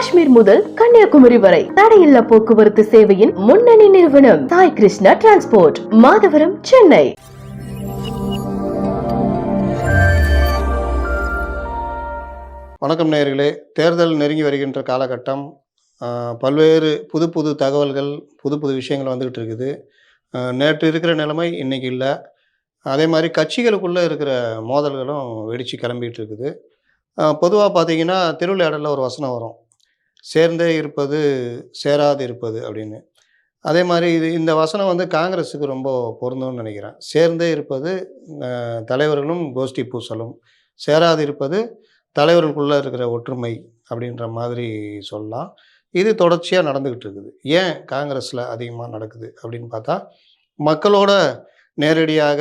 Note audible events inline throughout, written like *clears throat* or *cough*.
காஷ்மீர் முதல் கன்னியாகுமரி வரை தடையில்லா போக்குவரத்து சேவையின் முன்னணி நிறுவனம் சாய் கிருஷ்ணா டிரான்ஸ்போர்ட் மாதவரம் சென்னை. வணக்கம் நேயர்களே. தேர்தல் நெருங்கி வருகின்ற காலகட்டம் பல்வேறு புது புது தகவல்கள் புது புது விஷயங்கள் வந்துக்கிட்டு இருக்குது. நேற்று இருக்கிற நிலைமை இன்னைக்கு இல்லை. அதே மாதிரி கட்சிகளுக்குள்ளே இருக்கிற மோதல்களும் வெடித்து கிளம்பிகிட்டு இருக்குது. பொதுவாக பார்த்தீங்கன்னா திருவிளையாடலில் ஒரு வசனம் வரும். சேர்ந்தே இருப்பது சேராது இருப்பது அப்படின்னு. அதே மாதிரி இது இந்த வசனம் வந்து காங்கிரஸுக்கு ரொம்ப பொருந்தும்னு நினைக்கிறேன். சேர்ந்தே இருப்பது தலைவர்களும் கோஷ்டி பூசலும். சேராது இருப்பது தலைவர்களுக்குள்ளே இருக்கிற ஒற்றுமை அப்படின்ற மாதிரி சொல்லலாம். இது தொடர்ச்சியாக நடந்துக்கிட்டு இருக்குது. ஏன் காங்கிரஸில் அதிகமாக நடக்குது அப்படின்னு பார்த்தா மக்களோட நேரடியாக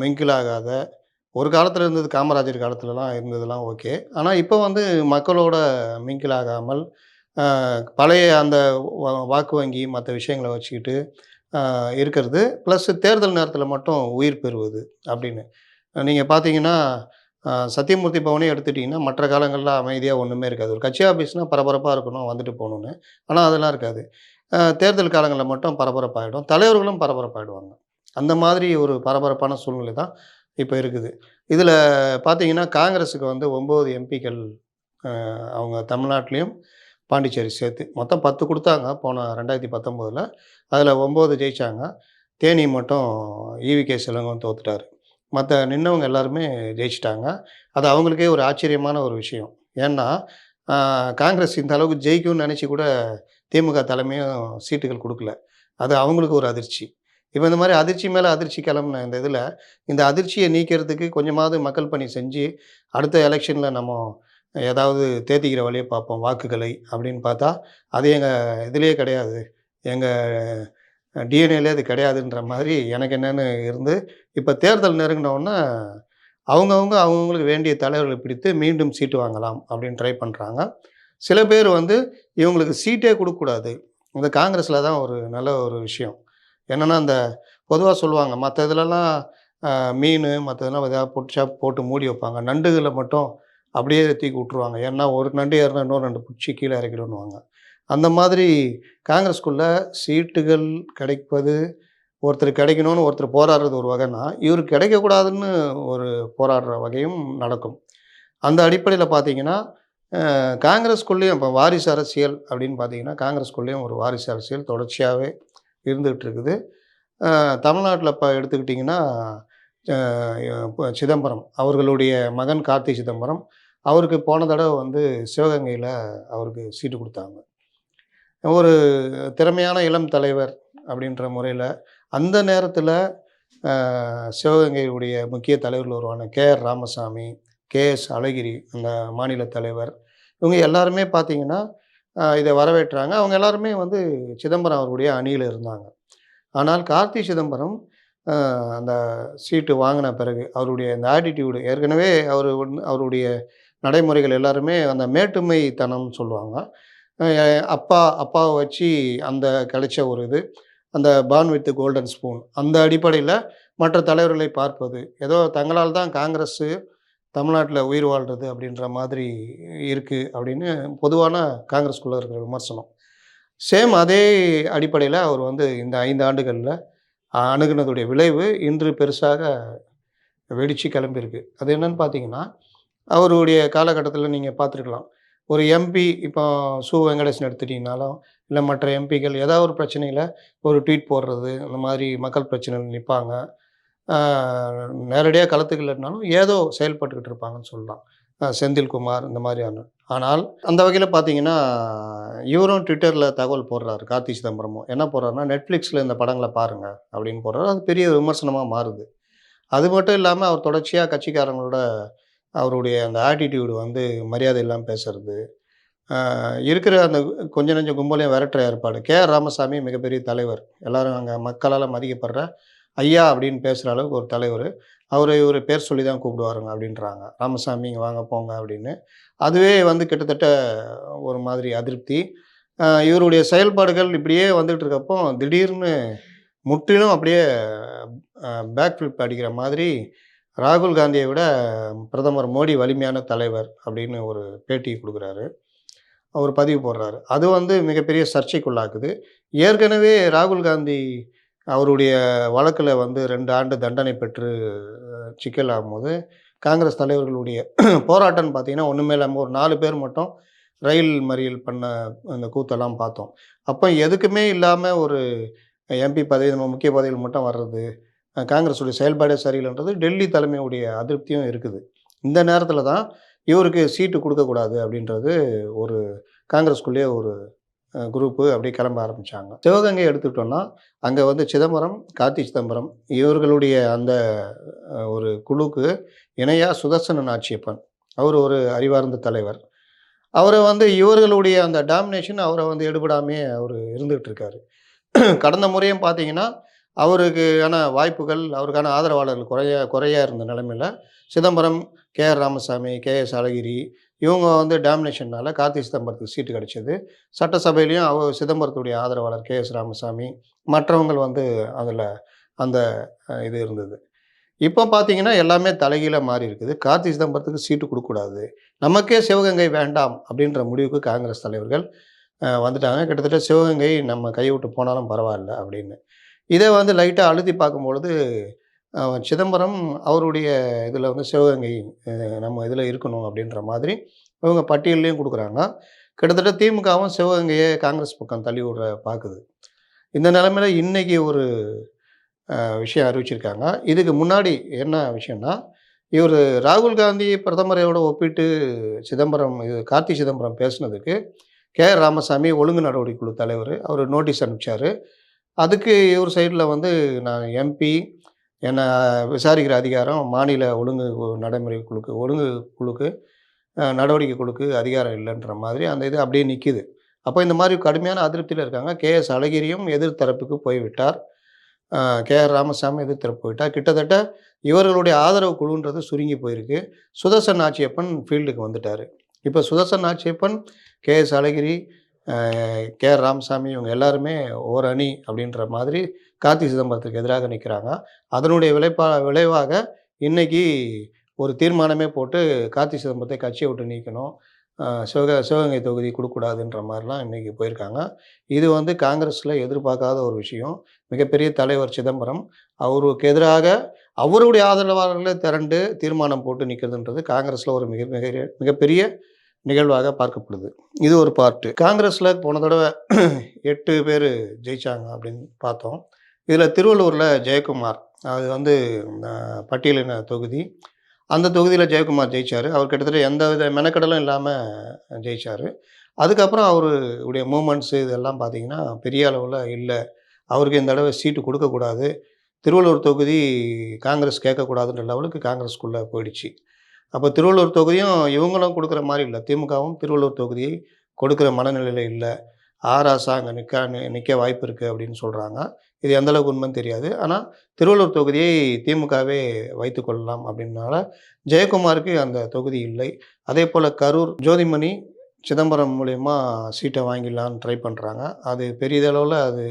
மிங்கிலாகாத ஆகாத ஒரு காலத்தில் இருந்தது காமராஜர் காலத்துலலாம் இருந்ததெல்லாம் ஓகே. ஆனால் இப்போ வந்து மக்களோட mingle ஆகாமல் பழைய அந்த வாக்கு வங்கி மற்ற விஷயங்களை வச்சுக்கிட்டு இருக்கிறது. ப்ளஸ் தேர்தல் நேரத்தில் மட்டும் உயிர் பெறுவது அப்படின்னு. நீங்கள் பார்த்தீங்கன்னா சத்தியமூர்த்தி பவனே எடுத்துட்டிங்கன்னா மற்ற காலங்களில் அமைதியாக ஒன்றுமே இருக்காது. ஒரு கட்சி ஆஃபீஸ்னால் பரபரப்பாக இருக்கணும் வந்துட்டு போகணுன்னு ஆனால் அதெல்லாம் இருக்காது. தேர்தல் காலங்களில் மட்டும் பரபரப்பாகிடும் தலைவர்களும் பரபரப்பாகிடுவாங்க அந்த மாதிரி ஒரு பரபரப்பான சூழ்நிலை தான் இப்போ இருக்குது. இதில் பார்த்தீங்கன்னா காங்கிரஸுக்கு வந்து ஒம்பது எம்பிக்கள் அவங்க தமிழ்நாட்டிலையும் பாண்டிச்சேரி சேர்த்து மொத்தம் பத்து கொடுத்தாங்க. போன ரெண்டாயிரத்தி பத்தொம்போதில் அதில் ஒம்பது ஜெயித்தாங்க தேனி மட்டும் ஈவி கே செல்வம் தோத்துட்டார். மற்ற நின்னவங்க எல்லாருமே ஜெயிச்சிட்டாங்க. அது அவங்களுக்கே ஒரு ஆச்சரியமான ஒரு விஷயம். ஏன்னா காங்கிரஸ் இந்த அளவுக்கு ஜெயிக்கும்னு நினச்சி கூட திமுக தலைமையும் சீட்டுகள் கொடுக்கல. அது அவங்களுக்கு ஒரு அதிர்ச்சி. இப்போ இந்த மாதிரி அதிர்ச்சி மேலே அதிர்ச்சி கிளம்புன இந்த இதில் இந்த அதிர்ச்சியை நீக்கிறதுக்கு கொஞ்சமாவது மக்கள் பணி செஞ்சு அடுத்த எலெக்ஷனில் நம்ம ஏதாவது தேத்திக்கிற வழியை பார்ப்போம் வாக்குகளை அப்படின்னு பார்த்தா அது எங்கள் இதுலேயே கிடையாது. எங்கள் டிஎன்ஏலே அது கிடையாதுன்ற மாதிரி எனக்கு என்னென்னு இருந்து இப்போ தேர்தல் நெருங்கினோன்னா அவங்கவுங்க அவங்கவுங்களுக்கு வேண்டிய தலைவர்களை பிடித்து மீண்டும் சீட்டு வாங்கலாம் அப்படின்னு ட்ரை பண்ணுறாங்க சில பேர் வந்து இவங்களுக்கு சீட்டே கொடுக்கக்கூடாது. இந்த காங்கிரஸில் தான் ஒரு நல்ல ஒரு விஷயம். என்னென்னா அந்த பொதுவாக சொல்லுவாங்க மற்ற இதுலலாம் மீன் மற்ற இதெல்லாம் பிடிச்சா போட்டு மூடி வைப்பாங்க. நண்டுகளை மட்டும் அப்படியே தூக்கி விட்ருவாங்க ஏன்னா ஒரு நண்டு ஏறினா இன்னொரு நண்டு பிடிச்சி கீழே இறக்கிடுவாங்க அந்த மாதிரி காங்கிரஸ்குள்ள சீட்டுகள் கிடைப்பது ஒருத்தர் கிடைக்கணும்னு ஒருத்தர் போராடுறது ஒரு வகைனா இவர் கிடைக்கக்கூடாதுன்னு ஒரு போராடுற வகையும் நடக்கும். அந்த அடிப்படையில் பார்த்தீங்கன்னா காங்கிரஸ்குள்ளேயும் இப்போ வாரிசு அரசியல் அப்படின்னு பார்த்தீங்கன்னா காங்கிரஸ்குள்ளேயும் ஒரு வாரிசு அரசியல் தொடர்ச்சியாகவே இருந்துகிட்டு இருக்குது தமிழ்நாட்டில் இப்போ எடுத்துக்கிட்டிங்கன்னா இப்போ சிதம்பரம் அவர்களுடைய மகன் கார்த்தி சிதம்பரம் அவருக்கு போன தடவை வந்து சிவகங்கையில் அவருக்கு சீட்டு கொடுத்தாங்க. ஒரு திறமையான இளம் தலைவர் அப்படின்ற முறையில் அந்த நேரத்தில் சிவகங்கையுடைய முக்கிய தலைவர்கள் ஒருவான K R Ramasamy K S Alagiri அந்த மாநில தலைவர் இவங்க எல்லாருமே பார்த்தீங்கன்னா இதை வரவேற்றாங்க. அவங்க எல்லாருமே வந்து சிதம்பரம் அவருடைய அணியில் இருந்தாங்க. ஆனால் கார்த்தி சிதம்பரம் அந்த சீட்டு வாங்கின பிறகு அவருடைய அந்த ஆட்டிடியூடு ஏற்கனவே அவர் அவருடைய நடைமுறைகள் எல்லாருமே அந்த மேட்டுமைத்தனம் சொல்லுவாங்க. அப்பா அப்பாவை வச்சு அந்த கிடைச்ச ஒரு இது அந்த பான் வித் கோல்டன் ஸ்பூன் அந்த அடிப்படையில் மற்ற தலைவர்களை பார்ப்பது. ஏதோ தங்களால் தான் காங்கிரஸு தமிழ்நாட்டில் உயிர் வாழ்றது அப்படின்ற மாதிரி இருக்குது அப்படின்னு பொதுவான காங்கிரஸ்குள்ளே இருக்கிற விமர்சனம். சேம் அதே அடிப்படையில் அவர் வந்து இந்த ஐந்து ஆண்டுகளில் அணுகுனதுடைய விளைவு இன்று பெருசாக வெடித்து கிளம்பியிருக்கு. அது என்னன்னு பார்த்தீங்கன்னா அவருடைய காலகட்டத்தில் நீங்கள் பார்த்துருக்கலாம் ஒரு எம்பி இப்போ சு வெங்கடேசன் எடுத்துட்டிங்கனாலும் இல்லை மற்ற எம்பிக்கள் ஏதாவது ஒரு பிரச்சனையில் ஒரு ட்வீட் போடுறது அந்த மாதிரி மக்கள் பிரச்சனையில் நிற்பாங்க நேரடியாக களத்துக்கு இல்லைனாலும் ஏதோ செயல்பட்டுக்கிட்டு இருப்பாங்கன்னு சொல்லலாம். செந்தில்குமார் இந்த மாதிரியான ஆனால் அந்த வகையில் பார்த்தீங்கன்னா இவரும் ட்விட்டரில் தகவல் போடுறாரு கார்த்தி சிதம்பரமும். என்ன போடுறாருன்னா நெட்ஃப்ளிக்ஸில் இந்த படங்களை பாருங்கள் அப்படின்னு போடுறாரு. அது பெரிய விமர்சனமாக மாறுது. அது மட்டும் இல்லாமல் அவர் தொடர்ச்சியாக கட்சிக்காரங்களோட அவருடைய அந்த ஆட்டிடியூடு வந்து மரியாதை இல்லாமல் பேசுறது. இருக்கிற அந்த கொஞ்ச நெஞ்ச கும்பலையும் விரட்டுற ஏற்பாடு. கே ஆர் ராமசாமி மிகப்பெரிய தலைவர். எல்லாரும் அங்கே மக்களால் மதிக்கப்படுற ஐயா அப்படின்னு பேசுகிற அளவுக்கு ஒரு தலைவர். அவரை இவர் பேர் சொல்லி தான் கூப்பிடுவாருங்க அப்படின்றாங்க. ராமசாமி இங்கே வாங்க போங்க அப்படின்னு. அதுவே வந்து கிட்டத்தட்ட ஒரு மாதிரி அதிருப்தி. இவருடைய செயல்பாடுகள் இப்படியே வந்துகிட்டு இருக்கப்போ திடீர்னு முற்றிலும் அப்படியே பேக் ஃபிளிப் அடிக்கிற மாதிரி ராகுல் காந்தியை விட பிரதமர் மோடி வலிமையான தலைவர் அப்படின்னு ஒரு பேட்டி கொடுக்குறாரு. அவர் பதிவு போடுறாரு. அது வந்து மிகப்பெரிய சர்ச்சைக்குள்ளாக்குது. ஏற்கனவே ராகுல் காந்தி அவருடைய வழக்கில் வந்து ரெண்டு ஆண்டு தண்டனை பெற்று சிக்கல் ஆகும்போது காங்கிரஸ் தலைவர்களுடைய *clears throat* போராட்டம்னு பார்த்தீங்கன்னா ஒன்றுமே இல்லாமல் ஒரு நாலு பேர் மட்டும் ரயில் மறியல் பண்ண அந்த கூத்தெல்லாம் பார்த்தோம். அப்போ எதுக்குமே இல்லாமல் ஒரு எம்பி பதவி நம்ம முக்கிய பதவியில் மட்டும் வர்றது காங்கிரஸுடைய செயல்பாடே சரியில்லைன்றது டெல்லி தலைமையுடைய அதிருப்தியும் இருக்குது. இந்த நேரத்தில் தான் இவருக்கு சீட்டு கொடுக்கக்கூடாது அப்படின்றது ஒரு காங்கிரஸ்குள்ளேயே ஒரு குரூப்பு அப்படி கிளம்ப ஆரம்பித்தாங்க சிவகங்கை எடுத்துக்கிட்டோன்னா அங்கே வந்து சிதம்பரம் கார்த்தி சிதம்பரம் இவர்களுடைய அந்த ஒரு குழுக்கு இணையாக சுதர்சன நாச்சியப்பன். அவர் ஒரு அறிவார்ந்த தலைவர். அவரை வந்து இவர்களுடைய அந்த டாமினேஷன் அவரை வந்து எடுபடாமே அவர் இருந்துகிட்டு இருக்காரு. கடந்த முறையும் பார்த்தீங்கன்னா அவருக்கான வாய்ப்புகள் அவருக்கான ஆதரவாளர்கள் குறைய குறையா இருந்த நிலைமையில் Chidambaram K R Ramasamy K S Alagiri இவங்க வந்து டாமினேஷன்னால கார்த்தி சிதம்பரத்துக்கு சீட்டு கிடைச்சது. சட்டசபையிலையும் அவர் சிதம்பரத்துடைய ஆதரவாளர் கே எஸ் ராமசாமி மற்றவங்கள் வந்து அதில் அந்த இது இருந்தது. இப்போ பார்த்தீங்கன்னா எல்லாமே தலைகீழாக மாறி இருக்குது. கார்த்தி சிதம்பரத்துக்கு சீட்டு கொடுக்கக்கூடாது. நமக்கே சிவகங்கை வேண்டாம் அப்படின்ற முடிவுக்கு காங்கிரஸ் தலைவர்கள் வந்துட்டாங்க. கிட்டத்தட்ட சிவகங்கை நம்ம கைவிட்டு போனாலும் பரவாயில்ல அப்படின்னு. இதை வந்து லைட்டாக அழுத்தி பார்க்கும்பொழுது சிதம்பரம் அவருடைய இதில் வந்து சிவகங்கை நம்ம இதில் இருக்கணும் அப்படின்ற மாதிரி இவங்க பட்டியல்லையும் கொடுக்குறாங்க. கிட்டத்தட்ட திமுகவும் சிவகங்கையை காங்கிரஸ் பக்கம் தள்ளி விடுற பார்க்குது இந்த நிலமையில இன்றைக்கி ஒரு விஷயம் அறிவிச்சிருக்காங்க. இதுக்கு முன்னாடி என்ன விஷயம்னா இவர் ராகுல் காந்தி பிரதமரையோட ஒப்பிட்டு சிதம்பரம் இது கார்த்தி சிதம்பரம் பேசுனதுக்கு கே ஆர் ராமசாமி ஒழுங்கு நடவடிக்கை குழு தலைவர் அவர் நோட்டீஸ் அனுப்பிச்சார். அதுக்கு இவர் சைடில் வந்து நான் எம்பி என்னை விசாரிக்கிற அதிகாரம் மாநில ஒழுங்கு நடைமுறை குழுக்கு ஒழுங்கு குழுக்கு நடவடிக்கை குழுக்கு அதிகாரம் இல்லைன்ற மாதிரி அந்த இது அப்படியே நிற்கிது அப்போ இந்த மாதிரி கடுமையான அதிருப்தியில் இருக்காங்க. கே எஸ் அழகிரியும் எதிர்த்தரப்புக்கு போய்விட்டார். கே ஆர் ராமசாமி எதிர்த்தரப்பு போயிட்டார் கிட்டத்தட்ட இவர்களுடைய ஆதரவு குழுன்றது சுருங்கி போயிருக்கு. சுதர்சன் ஆட்சியப்பன் ஃபீல்டுக்கு வந்துட்டார். இப்போ Sudarsan Atchiappan K S Alagiri K. R Ramasamy இவங்க எல்லாருமே ஓர் அணி அப்படின்ற மாதிரி கார்த்தி சிதம்பரத்துக்கு எதிராக நிற்கிறாங்க அதனுடைய விளைப்பா விளைவாக இன்றைக்கி ஒரு தீர்மானமே போட்டு கார்த்தி சிதம்பரத்தை கட்சியை விட்டு நீக்கணும். சிவக சிவகங்கை தொகுதி கொடுக்கக்கூடாதுன்ற மாதிரிலாம் இன்றைக்கி போயிருக்காங்க. இது வந்து காங்கிரஸில் எதிர்பார்க்காத ஒரு விஷயம். மிகப்பெரிய தலைவர் சிதம்பரம் அவருக்கு எதிராக அவருடைய ஆதரவாளர்களை திரண்டு தீர்மானம் போட்டு நிற்கிறதுன்றது காங்கிரஸில் ஒரு மிக மிக மிகப்பெரிய நிகழ்வாக பார்க்கப்படுது. இது ஒரு பார்ட்டு காங்கிரஸில் போன தடவை *clears throat* எட்டு பேர் ஜெயிச்சாங்க அப்படின்னு பார்த்தோம். இதில் திருவள்ளூரில் ஜெயக்குமார். அது வந்து பட்டியலின தொகுதி. அந்த தொகுதியில் ஜெயக்குமார் ஜெயித்தார் அவர் கிட்டத்தட்ட எந்த வித மெனக்கடலும் இல்லாமல் ஜெயித்தார் அதுக்கப்புறம் அவருடைய மூமெண்ட்ஸு இதெல்லாம் பார்த்தீங்கன்னா பெரிய அளவில் இல்லை. அவருக்கு இந்த தடவை சீட்டு கொடுக்கக்கூடாது. திருவள்ளூர் தொகுதி காங்கிரஸ் கேட்கக்கூடாதுன்ற லெவலுக்கு காங்கிரஸ்குள்ளே போயிடுச்சு. அப்போ திருவள்ளூர் தொகுதியும் இவங்களும் கொடுக்குற மாதிரி இல்லை. திமுகவும் திருவள்ளூர் தொகுதியை கொடுக்குற மனநிலையில் இல்லை. ஆராசா அங்கே நிற்க நிற்க வாய்ப்பு இருக்குது அப்படின்னு சொல்கிறாங்க இது எந்த அளவுக்கு உண்மைன்னு தெரியாது. ஆனால் திருவள்ளூர் தொகுதியை திமுகவே வைத்து கொள்ளலாம் அப்படின்னால ஜெயக்குமாருக்கு அந்த தொகுதி இல்லை. அதே போல் கரூர் ஜோதிமணி சிதம்பரம் மூலயமா சீட்டை வாங்கிடலான்னு ட்ரை பண்ணுறாங்க அது பெரியதளவில் அது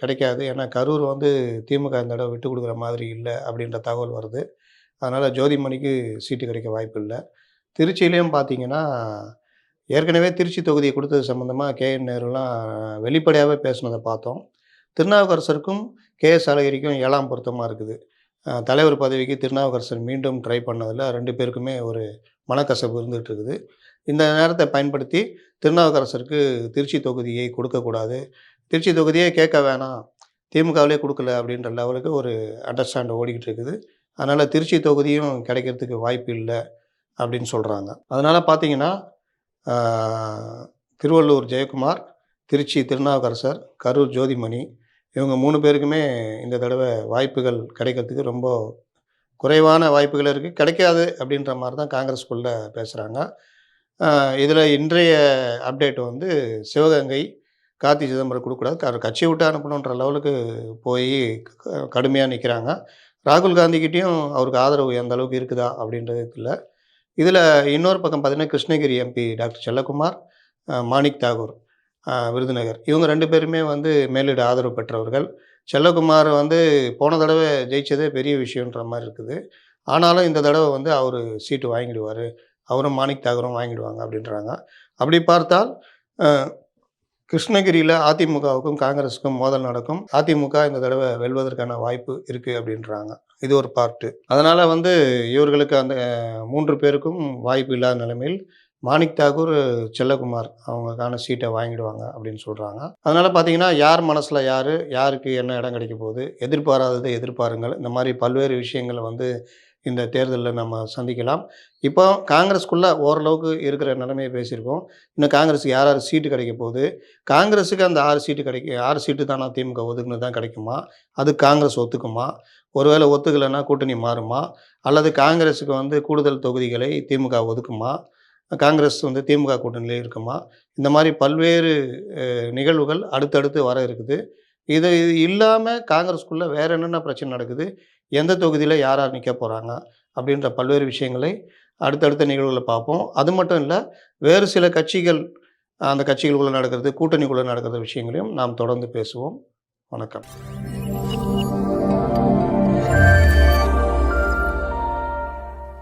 கிடைக்காது. ஏன்னா கரூர் வந்து திமுக இந்த இடம் விட்டு கொடுக்குற மாதிரி இல்லை அப்படின்ற தகவல் வருது. அதனால் ஜோதிமணிக்கு சீட்டு கிடைக்க வாய்ப்பு இல்லை. திருச்சியிலையும் பார்த்தீங்கன்னா ஏற்கனவே திருச்சி தொகுதியை கொடுத்தது சம்மந்தமாக கே. என். நேருலாம் வெளிப்படையாகவே பேசுனதை பார்த்தோம். திருநாவுக்கரசருக்கும் கே. எஸ். அழகிரிக்கும் ஏழாம் பொருத்தமாக இருக்குது. தலைவர் பதவிக்கு திருநாவுக்கரசர் மீண்டும் ட்ரை பண்ணதில் ரெண்டு பேருக்குமே ஒரு மனக்கசப்பு இருந்துகிட்டு இருக்குது. இந்த நேரத்தை பயன்படுத்தி திருநாவுக்கரசருக்கு திருச்சி தொகுதியை கொடுக்கக்கூடாது திருச்சி தொகுதியே கேட்க வேணாம். திமுகவிலே கொடுக்கல அப்படின்ற லெவலுக்கு ஒரு அண்டர்ஸ்டாண்ட் ஓடிக்கிட்டு இருக்குது. அதனால் திருச்சி தொகுதியும் கிடைக்கிறதுக்கு வாய்ப்பு இல்லை அப்படின்னு சொல்கிறாங்க அதனால் பார்த்தீங்கன்னா திருவள்ளூர் ஜெயக்குமார் திருச்சி திருநாவுக்கரசர் கரூர் ஜோதிமணி இவங்க மூணு பேருக்குமே இந்த தடவை வாய்ப்புகள் கிடைக்கிறதுக்கு ரொம்ப குறைவான வாய்ப்புகள் இருக்குது கிடைக்காது அப்படின்ற மாதிரி தான் காங்கிரஸ்குள்ளே பேசுகிறாங்க இதில் இன்றைய அப்டேட் வந்து சிவகங்கை கார்த்தி சிதம்பரம் கொடுக்கக்கூடாது. க- கட்சியை விட்டு அனுப்பணுன்ற லெவலுக்கு போய் கடுமையாக நிற்கிறாங்க ராகுல் காந்திக்கிட்டேயும் அவருக்கு ஆதரவு எந்த அளவுக்கு இருக்குதா அப்படின்றது இல்லை இதில் இன்னொரு பக்கம் பார்த்தீங்கன்னா கிருஷ்ணகிரி எம்பி டாக்டர் செல்லகுமார் மாணிக் தாகூர் விருதுநகர். இவங்க ரெண்டு பேருமே வந்து மேலிட ஆதரவு பெற்றவர்கள். செல்லகுமார் வந்து போன தடவை ஜெயித்ததே பெரிய விஷயன்ற மாதிரி இருக்குது. ஆனாலும் இந்த தடவை வந்து அவர் சீட்டு வாங்கிடுவார். அவரும் மாணிக் தாகூரும் வாங்கிடுவாங்க அப்படின்றாங்க. அப்படி பார்த்தால் கிருஷ்ணகிரியில் அதிமுகவுக்கும் காங்கிரஸுக்கும் மோதல் நடக்கும். அதிமுக இந்த தடவை வெல்வதற்கான வாய்ப்பு இருக்குது அப்படின்றாங்க. இது ஒரு பார்ட்டு அதனால் வந்து இவர்களுக்கு அந்த மூன்று பேருக்கும் வாய்ப்பு இல்லாத நிலைமையில் மாணிக் தாகூர் செல்லகுமார் அவங்களுக்கான சீட்டை வாங்கிடுவாங்க அப்படின்னு சொல்கிறாங்க அதனால் பார்த்தீங்கன்னா யார் மனசில் யார் யாருக்கு என்ன இடம் கிடைக்க போகுது எதிர்பாராததை எதிர்பாருங்கள். இந்த மாதிரி பல்வேறு விஷயங்களை வந்து இந்த தேர்தலில் நம்ம சந்திக்கலாம். இப்போ காங்கிரஸ்க்குள்ளே ஓரளவுக்கு இருக்கிற நிலைமையை பேசியிருக்கோம். இன்னும் காங்கிரஸுக்கு யார் யார் சீட்டு கிடைக்க போகுது? காங்கிரஸுக்கு அந்த ஆறு சீட்டு கிடைக்க ஆறு சீட்டு தானா திமுக ஒதுக்குன்னு தான் கிடைக்குமா? அது காங்கிரஸ் ஒத்துக்குமா? ஒருவேளை ஒத்துக்கலைன்னா கூட்டணி மாறுமா? அல்லது காங்கிரஸுக்கு வந்து கூடுதல் தொகுதிகளை திமுக ஒதுக்குமா? காங்கிரஸ் வந்து திமுக கூட்டணியில் இருக்குமா? இந்த மாதிரி பல்வேறு நிகழ்வுகள் அடுத்தடுத்து வர இருக்குது. இது இது இல்லாமல் காங்கிரஸ்குள்ளே வேறு என்னென்ன பிரச்சனை நடக்குது? எந்த தொகுதியில் யார் யார் நிற்க போகிறாங்க அப்படின்ற பல்வேறு விஷயங்களை அடுத்தடுத்த நிகழ்வுகளை பார்ப்போம். அது மட்டும் இல்லை வேறு சில கட்சிகள் அந்த கட்சிகளுக்குள்ளே நடக்கிறது கூட்டணிக்குள்ளே நடக்கிற விஷயங்களையும் நாம் தொடர்ந்து பேசுவோம். வணக்கம்.